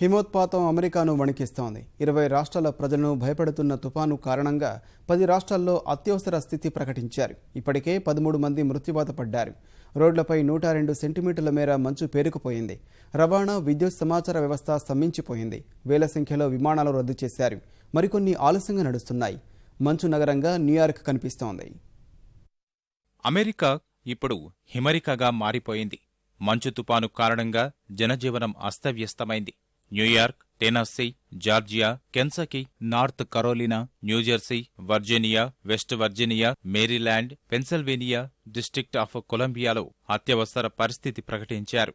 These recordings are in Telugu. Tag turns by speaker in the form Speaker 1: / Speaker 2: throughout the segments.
Speaker 1: హిమోత్పాతం అమెరికాను వణికిస్తోంది. ఇరవై రాష్ట్రాల ప్రజలను భయపెడుతున్న తుపాను కారణంగా పది రాష్ట్రాల్లో అత్యవసర స్థితి ప్రకటించారు. ఇప్పటికే పదమూడు మంది మృత్యువాత పడ్డారు. రోడ్లపై నూట రెండు సెంటీమీటర్ల మేర మంచు పేరుకుపోయింది. రవాణా విద్యుత్ సమాచార వ్యవస్థ స్తంభించిపోయింది. వేల సంఖ్యలో విమానాలు రద్దు చేశారు. మరికొన్ని ఆలస్యంగా నడుస్తున్నాయి. మంచు నగరంగా న్యూయార్క్ కనిపిస్తోంది.
Speaker 2: అమెరికా ఇప్పుడు హిమరికగా మారిపోయింది. మంచు తుపాను కారణంగా జనజీవనం అస్తవ్యస్తమైంది. New York Tennessee Georgia Kentucky North Carolina New Jersey Virginia West Virginia Maryland Pennsylvania District of కొలంబియాలో అత్యవసర పరిస్థితి ప్రకటించారు.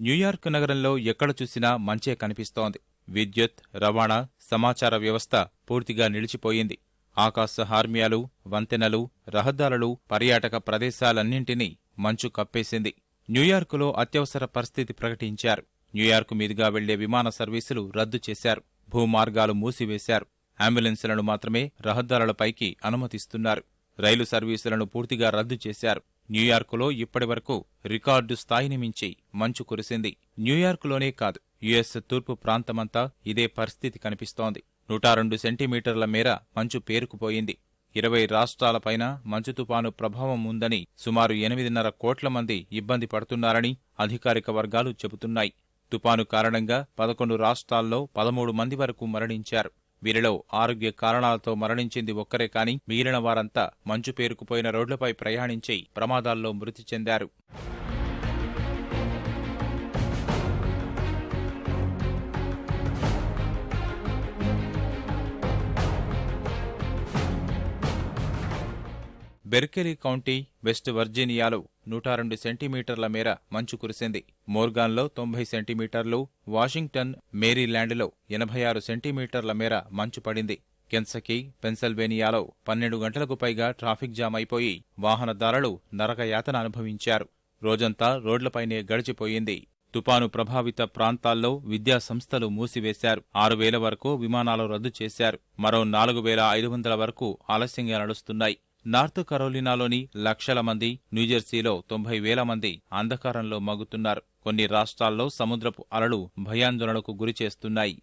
Speaker 2: న్యూయార్క్ నగరంలో ఎక్కడ చూసినా మంచే కనిపిస్తోంది. విద్యుత్ రవాణా సమాచార వ్యవస్థ పూర్తిగా నిలిచిపోయింది. ఆకాశ హార్మ్యాలు వంతెనలు రహదారులు పర్యాటక ప్రదేశాలన్నింటినీ మంచు కప్పేసింది. న్యూయార్కులో అత్యవసర పరిస్థితి ప్రకటించారు. న్యూయార్క్ మీదుగా వెళ్ళే విమాన సర్వీసులు రద్దు చేశారు. భూమార్గాలు మూసివేశారు. అంబులెన్సులను మాత్రమే రహదారులపైకి అనుమతిస్తున్నారు. రైలు సర్వీసులను పూర్తిగా రద్దు చేశారు. న్యూయార్కులో ఇప్పటివరకు రికార్డు స్థాయిని మించి మంచు కురిసింది. న్యూయార్కులోనే కాదు యుఎస్ తూర్పు ప్రాంతమంతా ఇదే పరిస్థితి కనిపిస్తోంది. నూట రెండు సెంటీమీటర్ల మేర మంచు పేరుకుపోయింది. ఇరవై రాష్ట్రాలపైన మంచు తుపాను ప్రభావం ఉందని సుమారు ఎనిమిదిన్నర కోట్ల మంది ఇబ్బంది పడుతున్నారని అధికారిక వర్గాలు చెబుతున్నాయి. తుపాను కారణంగా పదకొండు రాష్ట్రాల్లో పదమూడు మంది వరకు మరణించారు. వీరిలో ఆరోగ్య కారణాలతో మరణించింది ఒక్కరే కాని మిగిలిన వారంతా మంచు పేరుకుపోయిన రోడ్లపై ప్రయాణించి ప్రమాదాల్లో మృతి చెందారు. బెర్కెలీ కౌంటీ వెస్ట్ వర్జీనియాలో నూట రెండు సెంటీమీటర్ల మేర మంచు కురిసింది. మోర్గాన్లో తొంభై సెంటీమీటర్లు వాషింగ్టన్ మేరీల్యాండ్లో ఎనభై ఆరు సెంటీమీటర్ల మేర మంచు పడింది. కెన్సకీ పెన్సిల్వేనియాలో పన్నెండు గంటలకు పైగా ట్రాఫిక్ జామ్ అయిపోయి వాహనదారులు నరకయాతన అనుభవించారు. రోజంతా రోడ్లపైనే గడిచిపోయింది. తుపాను ప్రభావిత ప్రాంతాల్లో విద్యా సంస్థలు మూసివేశారు. ఆరు వేల వరకు విమానాలు రద్దు చేశారు. మరో నాలుగు వేల ఐదు వందల వరకు ఆలస్యంగా నడుస్తున్నాయి. నార్త్ కరోలినాలోని లక్షల మంది న్యూజెర్సీలో తొంభై వేల మంది అంధకారంలో మగ్గుతున్నారు. కొన్ని రాష్ట్రాల్లో సముద్రపు అలలు భయాందోళనకు గురిచేస్తున్నాయి.